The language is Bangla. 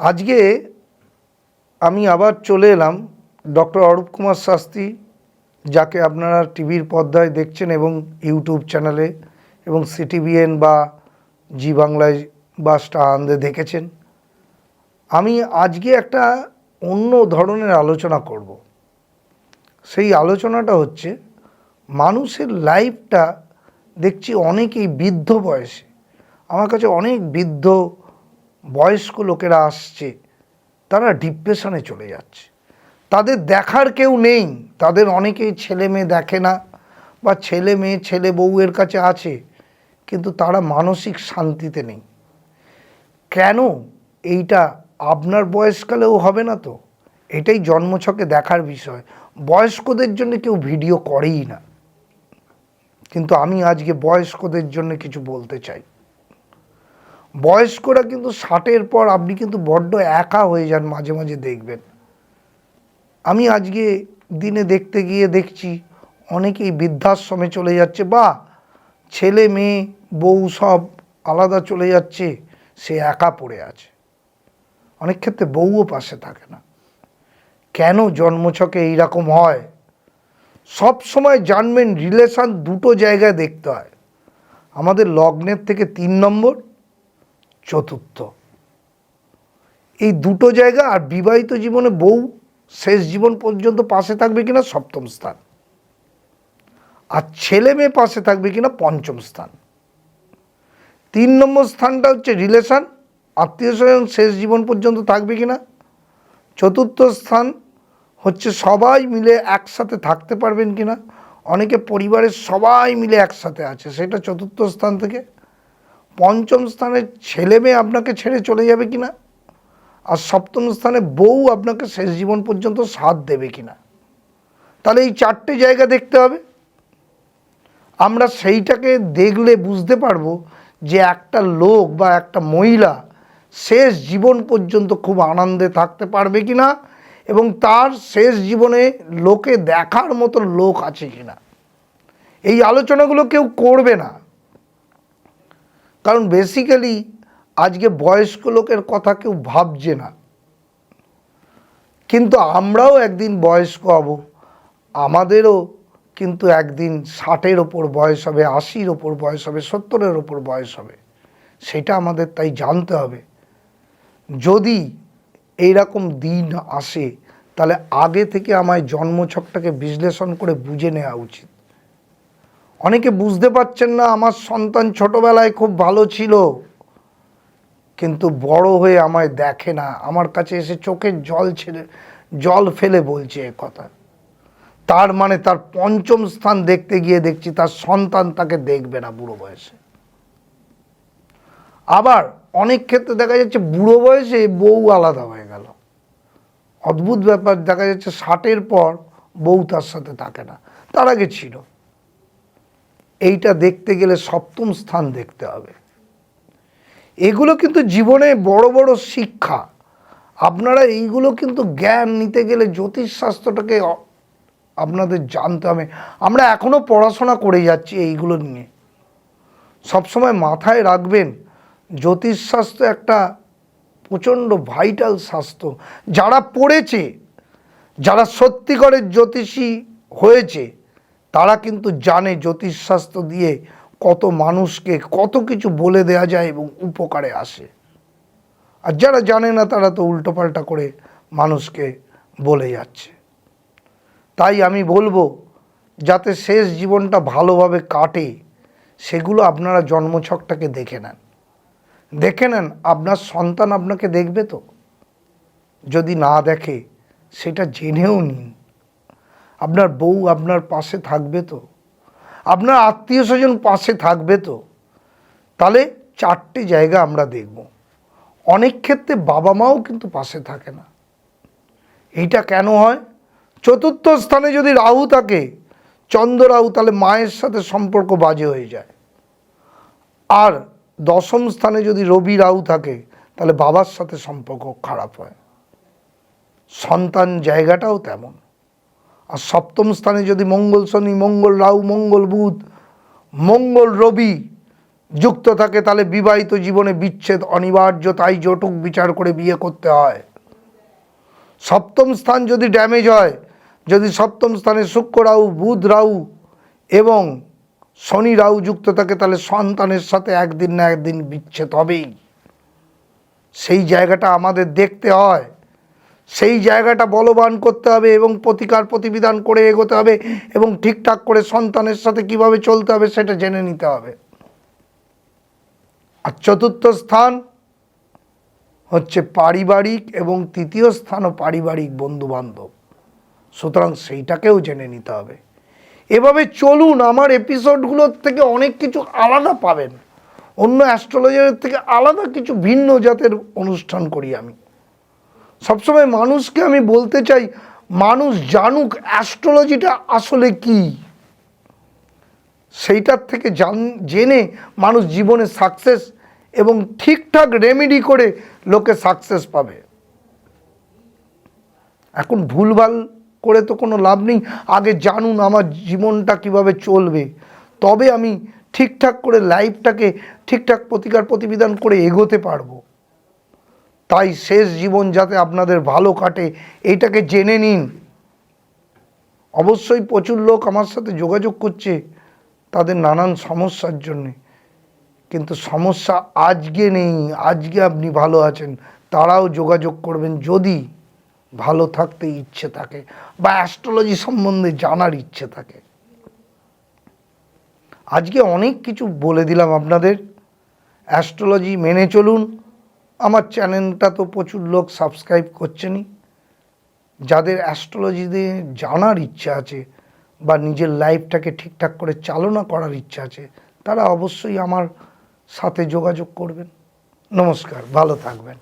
আজকে আমি আবার চলে এলাম ডক্টর অরূপ কুমার শাস্ত্রী, যাকে আপনারা টিভির পর্দায় দেখছেন এবং ইউটিউব চ্যানেলে এবং সিটিভিএন বা জি বাংলায় বা স্টার আনন্দে দেখেছেন। আমি আজকে একটা অন্য ধরনের আলোচনা করব। সেই আলোচনাটা হচ্ছে, মানুষের লাইফটা দেখছি অনেকেই বৃদ্ধ বয়সে। আমার কাছে অনেক বৃদ্ধ বয়স্ক লোকেরা আসছে, তারা ডিপ্রেশনে চলে যাচ্ছে। তাদের দেখার কেউ নেই। তাদের অনেকেই ছেলে মেয়ে দেখে না বা ছেলে মেয়ে, ছেলে বউয়ের কাছে আছে, কিন্তু তারা মানসিক শান্তিতে নেই। কেন? এইটা আপনার বয়সকালেও হবে না তো। এটাই জন্মছকে দেখার বিষয়। বয়স্কদের জন্য কেউ ভিডিও করেই না। কিন্তু আমি আজকে বয়স্কদের জন্য কিছু বলতে চাই। বয়স্করা কিন্তু ষাটের পর আপনি কিন্তু বড্ড একা হয়ে যান, মাঝে মাঝে দেখবেন। আমি আজকে দিনে দেখতে গিয়ে দেখছি অনেকেই বৃদ্ধাশ্রমে চলে যাচ্ছে বা ছেলে, মেয়ে, বউ সব আলাদা চলে যাচ্ছে, সে একা পড়ে আছে। অনেক ক্ষেত্রে বউও পাশে থাকে না। কেন জন্মছকে এইরকম হয়? সব সময় জানবেন, রিলেশান দুটো জায়গায় দেখতে হয়। আমাদের লগ্নের থেকে তিন নম্বর চতুর্থ। এই দুটো জায়গা আর বিবাহিত জীবনে বউ শেষ জীবন পর্যন্ত পাশে থাকবে কিনা সপ্তম স্থান। আর ছেলে মেয়ে পাশে থাকবে কিনা পঞ্চম স্থান। তিন নম্বর স্থানটা হচ্ছে রিলেশান। আত্মীয় স্বজন শেষ জীবন পর্যন্ত থাকবে কিনা? চতুর্থ স্থান হচ্ছে সবাই মিলে একসাথে থাকতে পারবেন কিনা? অনেকে পরিবারের সবাই মিলে একসাথে আছে, সেটা চতুর্থ স্থান থেকে। পঞ্চম স্থানে ছেলে মেয়ে আপনাকে ছেড়ে চলে যাবে কি না আর সপ্তম স্থানে বউ আপনাকে শেষ জীবন পর্যন্ত সাথ দেবে কি না তাহলে এই চারটে জায়গা দেখতে হবে। আমরা সেইটাকে দেখলে বুঝতে পারব যে একটা লোক বা একটা মহিলা শেষ জীবন পর্যন্ত খুব আনন্দে থাকতে পারবে কি না এবং তার শেষ জীবনে লোকে দেখার মতো লোক আছে কি না এই আলোচনাগুলো কেউ করবে না। কারণ বেসিক্যালি আজকে বয়স্ক লোকের কথা কেউ ভাবছে না। কিন্তু আমরাও একদিন বয়স্ক হব, আমাদেরও কিন্তু একদিন ষাটের ওপর বয়স হবে, আশির ওপর বয়স হবে, সত্তরের ওপর বয়স হবে, সেটা আমাদের তাই জানতে হবে। যদি এইরকম দিন আসে, তাহলে আগে থেকে আমায় জন্মছকটাকে বিশ্লেষণ করে বুঝে নেওয়া উচিত। অনেকে বুঝতে পারছেন না, আমার সন্তান ছোটবেলায় খুব ভালো ছিল, কিন্তু বড় হয়ে আমায় দেখে না। আমার কাছে এসে চোখের জল ছেড়ে, জল ফেলে বলছে এ কথা। তার মানে তার পঞ্চম স্থান দেখতে গিয়ে দেখছি তার সন্তান তাকে দেখবে না বুড়ো বয়সে। আবার অনেক ক্ষেত্রে দেখা যাচ্ছে বুড়ো বয়সে বউ আলাদা হয়ে গেল। অদ্ভুত ব্যাপার, দেখা যাচ্ছে ষাটের পর বউ তার সাথে থাকে না। তার আগে ছিল। এইটা দেখতে গেলে সপ্তম স্থান দেখতে হবে। এগুলো কিন্তু জীবনে বড় বড় শিক্ষা। আপনারা এইগুলো কিন্তু জ্ঞান নিতে গেলে জ্যোতিষশাস্ত্রটাকে আপনাদের জানতে হবে। আমরা এখনও পড়াশোনা করে যাচ্ছি এইগুলো নিয়ে। সবসময় মাথায় রাখবেন জ্যোতিষশাস্ত্র একটা প্রচণ্ড ভাইটাল শাস্ত্র। যারা পড়েছে, যারা সত্যিকারের জ্যোতিষী হয়েছে তারা কিন্তু জানে জ্যোতিষশাস্ত্র দিয়ে কত মানুষকে কত কিছু বলে দেয়া যায় এবং উপকারে আসে। আর যারা জানে না, তারা তো উল্টোপাল্টা করে মানুষকে বলে যাচ্ছে। তাই আমি বলব, যাতে শেষ জীবনটা ভালোভাবে কাটে, সেগুলো আপনারা জন্মছকটাকে দেখে নেন। দেখে নেন, আপনার সন্তান আপনাকে দেখবে তো? যদি না দেখে, সেটা জেনেও নিন। আপনার বউ আপনার পাশে থাকবে তো। আপনার আত্মীয় স্বজন পাশে থাকবে তো। তাহলে চারটে জায়গা আমরা দেখব। অনেক ক্ষেত্রে বাবা মাও কিন্তু পাশে থাকে না। এইটা কেন হয়? চতুর্থ স্থানে যদি রাহু থাকে, চন্দ্র রাহু তাহলে মায়ের সাথে সম্পর্ক বাজে হয়ে যায়। আর দশম স্থানে যদি রবি রাহু থাকে, তাহলে বাবার সাথে সম্পর্ক খারাপ হয়। সন্তান জায়গাটাও তেমন। আর সপ্তম স্থানে যদি মঙ্গল শনি, মঙ্গল রাহু, মঙ্গল বুধ, মঙ্গল রবি যুক্ত থাকে, তাহলে বিবাহিত জীবনে বিচ্ছেদ অনিবার্য, তাই জটুক বিচার করে বিয়ে করতে হয়। সপ্তম স্থান যদি ড্যামেজ হয়, যদি সপ্তম স্থানে শুক্র রাহু, বুধ রাহু এবং শনি রাহু যুক্ত থাকে, তাহলে সন্তানের সাথে একদিন না একদিন বিচ্ছেদ হবেই। সেই জায়গাটা আমাদের দেখতে হয়। সেই জায়গাটা বলবান করতে হবে এবং প্রতিকার প্রতিবিধান করে এগোতে হবে এবং ঠিকঠাক করে সন্তানের সাথে কীভাবে চলতে হবে সেটা জেনে নিতে হবে। আর চতুর্থ স্থান হচ্ছে পারিবারিক এবং তৃতীয় স্থানও পারিবারিক বন্ধু বান্ধব সুতরাং সেইটাকেও জেনে নিতে হবে। এভাবে চলুন, আমার এপিসোডগুলোর থেকে অনেক কিছু আলাদা পাবেন। অন্য অ্যাস্ট্রোলজারের থেকে আলাদা কিছু ভিন্ন জাতের অনুষ্ঠান করি আমি। সবসময় মানুষকে আমি বলতে চাই, মানুষ জানুক অ্যাস্ট্রোলজিটা আসলে কি? সেইটার থেকে জান, জেনে মানুষ জীবনে সাকসেস এবং ঠিকঠাক রেমেডি করে লোকে সাকসেস পাবে। এখন ভুলভাল করে তো কোনো লাভ নেই, আগে জানুন আমার জীবনটা কীভাবে চলবে। তবে আমি ঠিকঠাক করে লাইফটাকে ঠিকঠাক প্রতিকার প্রতিবিধান করে এগোতে পারব। তাই শেষ জীবন যাতে আপনাদের ভালো কাটে, এইটাকে জেনে নিন। অবশ্যই প্রচুর লোক আমার সাথে যোগাযোগ করছে তাদের নানান সমস্যার জন্যে। কিন্তু সমস্যা আজকে নেই, আজকে আপনি ভালো আছেন, তারাও যোগাযোগ করবেন যদি ভালো থাকতে ইচ্ছে থাকে বা অ্যাস্ট্রোলজি সম্বন্ধে জানার ইচ্ছে থাকে। আজকে অনেক কিছু বলে দিলাম আপনাদের। অ্যাস্ট্রোলজি মেনে চলুন। আমার চ্যানেলটা তো প্রচুর লোক সাবস্ক্রাইব করছেনই। যাদের অ্যাস্ট্রোলজি দিয়ে জানার ইচ্ছা আছে বা নিজের লাইফটাকে ঠিকঠাক করে চালনা করার ইচ্ছা আছে, তারা অবশ্যই আমার সাথে যোগাযোগ করবেন। নমস্কার, ভালো থাকবেন।